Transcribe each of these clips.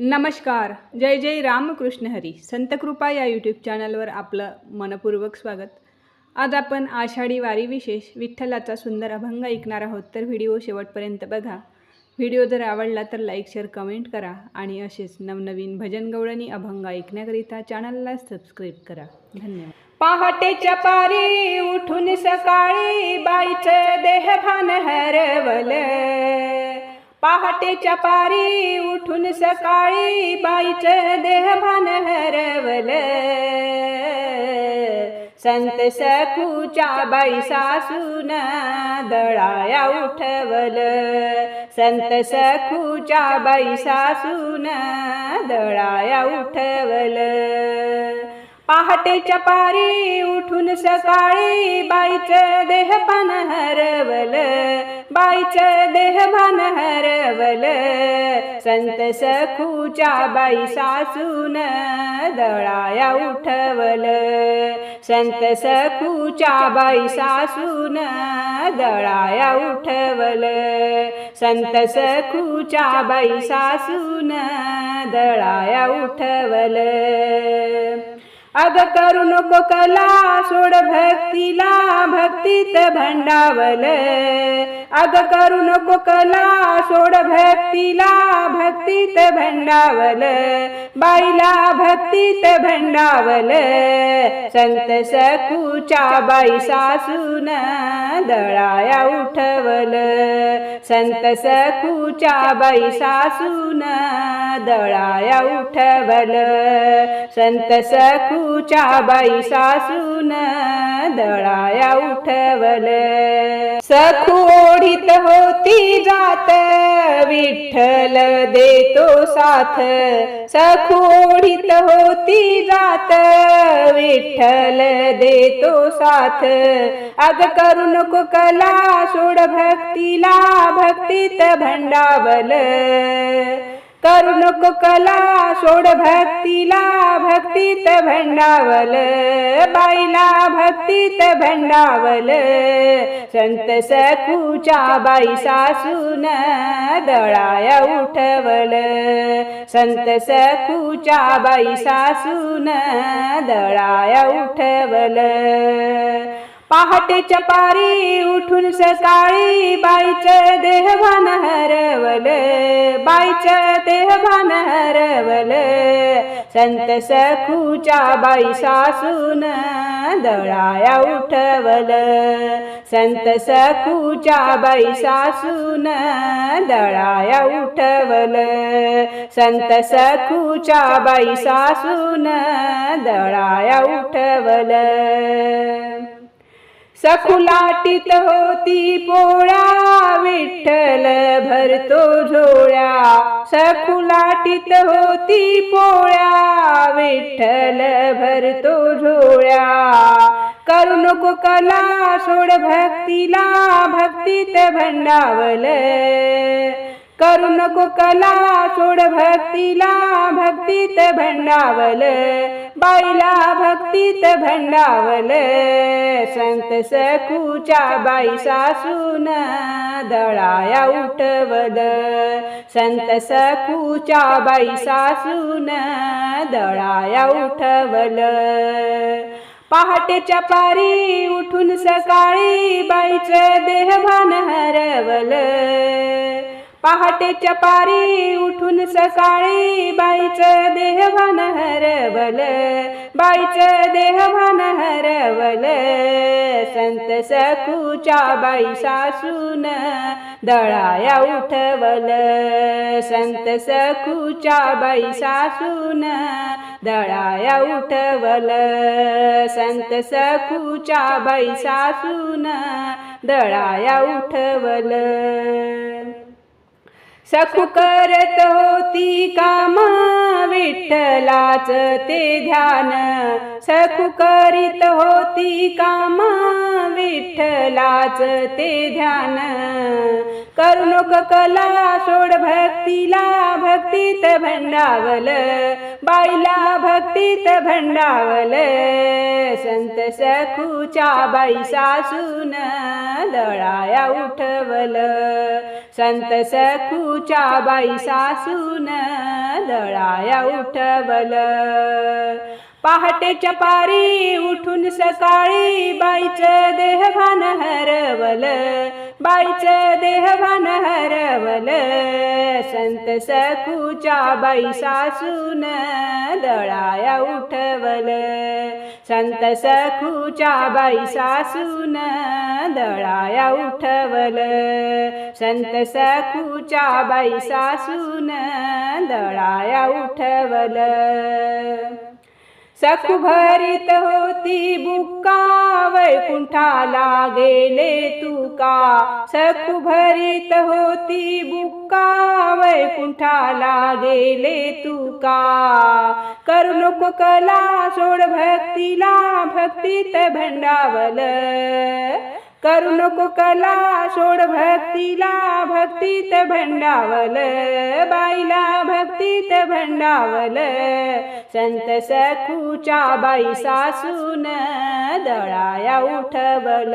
नमस्कार. जय जय रामकृष्ण हरी. संतकृपा या यूट्यूब चॅनलवर आपलं मनपूर्वक स्वागत. आज आपण आषाढी वारी विशेष विठ्ठलाचा सुंदर अभंग ऐकणार आहोत तर व्हिडिओ शेवटपर्यंत बघा. व्हिडिओ जर आवडला तर लाईक शेअर कमेंट करा आणि असेच नवनवीन भजन गवळणी अभंग ऐकण्याकरिता चॅनलला सबस्क्राईब करा. धन्यवाद. पहाटेच्या पारी उठून सकाळी बाईचं देहभान हरवलं. पहाटेच्या पारी उठून सकाळी बाईचं देहभान हरवलं. संत सखूच्या बाई सासून दळाया उठवल. संत सखूच्या बाई सासून दळाया उठवल. पहाटेच्या पारी उठून सकाळी बाईचं देहपान हरवल. बाईचं देहभान हरवल. संत सखूच्या बाई सासून दळाया उठवल. संत सखूच्या बाई सासून दळाया उठवल. संत सखूच्या बाई सासून दळाया उठवल. अग करू नको कला सोड भक्तीला भक्तीत भंडावल. अग करू नको कला सोड भक्तीला भक्तीत भंडावल बाईला भक्तीत भंडावल. संत सखूच्या बाई सासून दळाया उठवल. संत सखूच्या बाई सासून दळाया उठवल. संत सखूच्या बाई सासून दळाया उठवल. सखू होती जात विठ्ठल देतो साथ. सखू होती जात विठ्ठल देतो साथ. अग करू नको कला सोड भक्तीला भक्तीत भंडावल. करू नको कला सोड भक्तीला भक्तीत भंडावल. बाईला भक्तीत भंडावल. संत सखूच्या बाई सासून दळाया उठवल. संत सखूच्या बाई सासून दळाया उठवल. पहाटेच्या पारी उठून सकाळी बाईचं देहभान हरवल. बाईचं देहभान हरवल. संत सखूच्या बाई सासून दळाया उठवल. संत सखूच्या बाई सासून दळाया उठवल. संत सखूच्या बाई सासून दळाया उठवल. सखुलाटीत होती पोळा विठ्ठल भरतो सकुलाटीत होती पोळ्या विठ्ठल भरतो झोळ्या. करू नको कला सोड भक्तीला भक्तीत भंडावल. करू नको कला सोड भक्तीला भक्तीत भंडावल. बाईला भक्तीत भंडावल. संत सखूच्या बाई सासून दळाया उठवल संत सखूच्या बाई सासून दळाया उठवल. पहाटेच्या पारी उठून सकाळी बाईचं देहभान हरवलं. पहाटेच्या पारी उठून सकाळी बाईचं देहभान हरवल. बाईचं देहभान हरवल. संत सखूच्या बाई सासून दळाया उठवल. संत सखूच्या बाई सासून दळाया उठवल. संत सखूच्या बाई सासून दळाया उठवल. सखू करत होती कामा विठ्ठलाच ते ध्यान. सखू करीत होती कामा विठ्ठलाच ते ध्यान. करू नको कला सोड भक्तीला भक्तीत भंडावल. बाईला भक्तीत भंडावल. संत सखूच्या बाई सासून दळाया उठवल. संत सखूच्या बाई सासून दळाया उठवल. पहाटेच्या पारी उठून सकाळी बाईचं देहभान हरवल. बाईचं देहभान हरवल. संत सखूच्या बाई सासून दळाया उठवल. संत सखूच्या बाई सासून दळाया उठवल. संत सखूच्या बाई सासून दळाया उठवल. सखू भरित होती बुक्का वैकुंठाला गेले तुका. सखू भरित होती बुक्का कुंठाला गेले तुका. करू नको कला सोड भक्तीला भक्तीत भंडावल. करू नको कला सोड भक्तीला. भक्तीत भंडावल बाईला भक्तीत भंडावल. संत सखूच्या बाई सासून दळाया उठवल.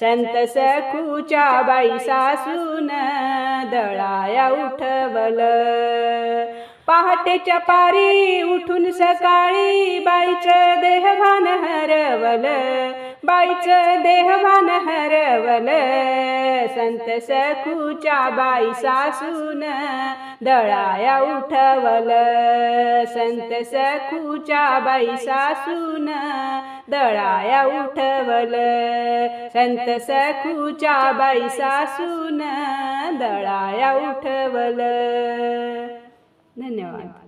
संत सखूच्या बाई सासून दळाया उठवल. पहाटेच्या पारी उठून सकाळी बाईचं देहभान हरवल. बाईचं देहवान हरवल संत सखूच्या बाई सासून दळाया उठवल. संत सखूच्या बाई सासून दळाया उठवल. संत सखूच्या बाई सासून दळाया उठवल. धन्यवाद.